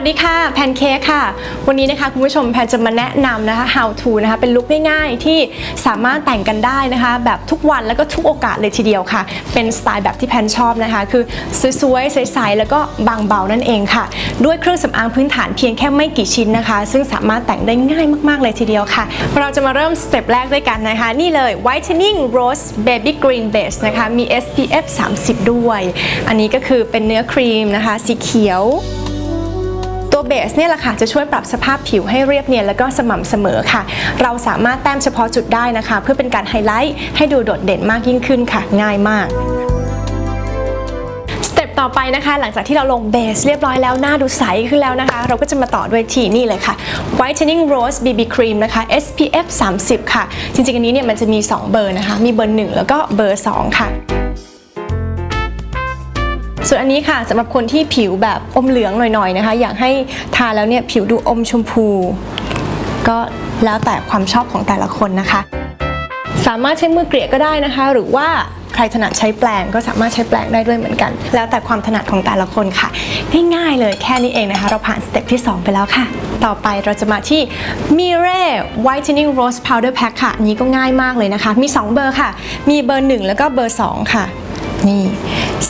สวัสดีค่ะแพนเค้กค่ะ วันนี้นะคะคุณผู้ชมแพนจะมาแนะนำนะคะ how to นะคะเป็นลุคง่ายๆที่สามารถแต่งกันได้นะคะ แบบทุกวันแล้วก็ทุกโอกาสเลยทีเดียวค่ะ เป็นสไตล์แบบที่แพนชอบนะคะ คือสวยๆใสๆแล้วก็บางเบานั่นเองค่ะ ด้วยเครื่องสำอางพื้นฐานเพียงแค่ไม่กี่ชิ้นนะคะ ซึ่งสามารถแต่งได้ง่ายมากๆเลยทีเดียวค่ะ เราจะมาเริ่มสเต็ปแรกด้วยกันนะคะ นี่เลย whitening rose baby green base นะคะมี SPF 30 ด้วย อันนี้ก็คือเป็นเนื้อครีมนะคะ สีเขียว เบสเนี่ยแหละค่ะจะช่วยปรับสภาพผิวให้เรียบเนียนแล้วก็สม่ำเสมอค่ะ เราสามารถแต้มเฉพาะจุดได้นะคะ เพื่อเป็นการไฮไลท์ให้ดูโดดเด่นมากยิ่งขึ้นค่ะ ง่ายมากสเต็ปต่อไปนะคะหลังจากที่เราลงเบสเรียบร้อยแล้วหน้าดูใสขึ้นแล้วนะคะ เราก็จะมาต่อด้วยทีนี่เลยค่ะ whitening rose BB cream นะคะ SPF 30 ค่ะ จริงๆ อันนี้เนี่ยมันจะมี 2 เบอร์นะคะ มีเบอร์ 1 แล้วก็เบอร์ 2 ค่ะ ส่วนอันนี้ค่ะสำหรับคนที่ผิวแบบอมเหลืองหน่อยๆนะคะ อยากให้ทาแล้วเนี่ยผิวดูอมชมพู ก็แล้วแต่ความชอบของแต่ละคนนะคะ สามารถใช้มือเกลี่ยก็ได้นะคะ หรือว่าใครถนัดใช้แปรงก็สามารถใช้แปรงได้ด้วยเหมือนกัน แล้วแต่ความถนัดของแต่ละคนค่ะง่ายๆเลยแค่นี้เองนะคะ เราผ่านสเต็ปที่ 2 ไปแล้วค่ะ ต่อไปเราจะมาที่ Mire Whitening Rose Powder Pack ค่ะนนี้ก็ง่ายมากเลยนะคะ มี 2 เบอร์ค่ะ มีเบอร์ 1 แล้วก็เบอร์ 2 ค่ะ นี่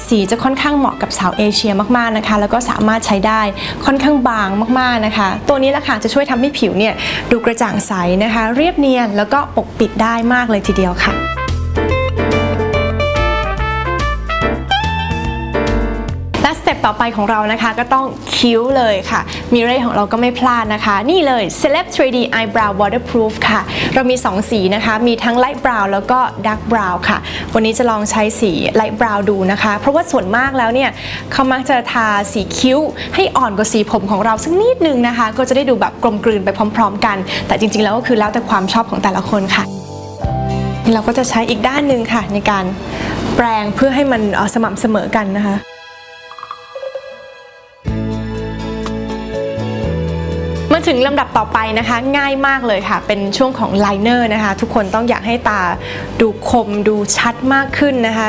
สีจะค่อนข้างเหมาะกับสาวเอเชียมากๆนะคะ แล้วก็สามารถใช้ได้ค่อนข้างบางมากๆนะคะ ตัวนี้ละค่ะจะช่วยทำให้ผิวเนี่ยดูกระจ่างใสนะคะ เรียบเนียนแล้วก็ปกปิดได้มากเลยทีเดียวค่ะ ต่อไปของเรานะคะก็ต้องคิ้วเลยค่ะมิเรของเราก็ไม่พลาดนะคะ นี่เลย Celeb 3D Eyebrow Waterproof ค่ะ เรามี 2 สีนะคะ มีทั้ง Light Brown แล้วก็ Dark Brown ค่ะ วันนี้จะลองใช้สี Light Brown ดูนะคะ เพราะว่าส่วนมากแล้วเนี่ยเขามักจะทาสีคิ้ว ให้อ่อนกว่าสีผมของเราสักนิดนึงนะคะ ก็จะได้ดูแบบกลมกลืนไปพร้อม ๆ กัน แต่จริง ๆ แล้วก็คือแล้วแต่ความชอบของแต่ละคนค่ะเราก็จะใช้อีกด้านหนึ่งค่ะ ในการแปรงเพื่อให้มันสม่ำเสมอกันนะคะ ถึงลำดับต่อไปนะคะ ง่ายมากเลยค่ะ เป็นช่วงของไลเนอร์นะคะ ทุกคนต้องอยากให้ตาดูคมดูชัดมากขึ้นนะคะ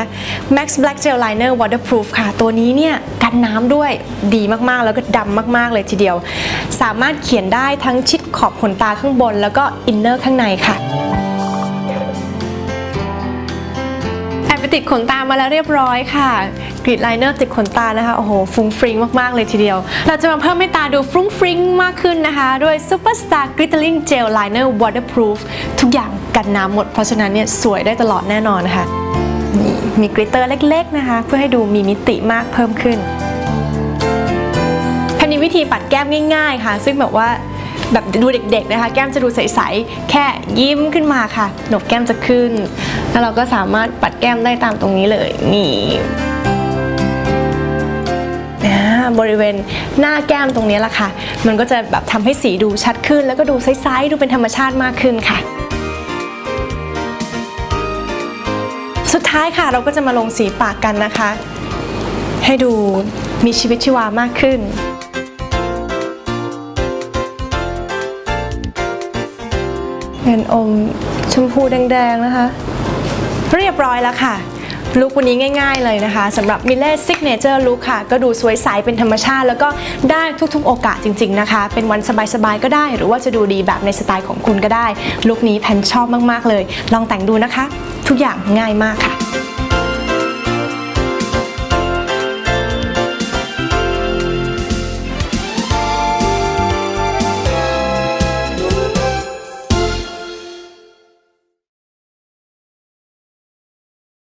Max Black Gel Liner Waterproof ค่ะ ตัวนี้เนี่ยกันน้ำด้วยดีมากๆ แล้วก็ดำมากๆเลยทีเดียว สามารถเขียนได้ทั้งชิดขอบขนตาข้างบน แล้วก็อินเนอร์ข้างในค่ะแอบไปติดขนตามาแล้วเรียบร้อยค่ะ กริดไลเนอร์ติดขนตานะคะโอ้โหฟุ้งฟริ้งมากๆเลยทีเดียว เราจะมาเพิ่มให้ตาดูฟุ้งฟริ้งมากขึ้นนะคะ ด้วย Superstar Glittering Gel Liner Waterproof ทุกอย่างกันน้ำหมด เพราะฉะนั้นเนี่ยสวยได้ตลอดแน่นอนนะคะนี่มีกริตเตอร์เล็กๆนะคะ เพื่อให้ดูมีมิติมากเพิ่มขึ้นแพนมีวิธีปัดแก้มง่ายๆค่ะ ซึ่งแบบว่าแบบดูเด็กๆนะคะ แก้มจะดูใสๆแค่ยิ้มขึ้นมาค่ะหนกแก้มจะขึ้น แล้วเราก็สามารถปัดแก้มได้ตามตรงนี้เลยนี่ บริเวณหน้าแก้มตรงนี้แหละค่ะ มันก็จะแบบทำให้สีดูชัดขึ้น แล้วก็ดูใสๆดูเป็นธรรมชาติมากขึ้นค่ะสุดท้ายค่ะเราก็จะมาลงสีปากกันนะคะ ให้ดูมีชีวิตชีวามากขึ้น เป็นอมชมพูแดงๆนะคะ เรียบร้อยแล้วค่ะ ลุควันนี้ง่ายๆเลยนะคะสำหรับ m i l l e Signature Look ค่ะ ก็ดูสวยใสเป็นธรรมชาติ แล้วก็ได้ทุกๆ โอกาสจริง ๆนะคะ เป็นวันสบายๆก็ได้ หรือว่าจะดูดีแบบในสไตล์ของคุณก็ได้ลุคนี้แพนชอบมากๆเลย ลองแต่งดูนะคะ ทุกอย่างง่ายมากค่ะ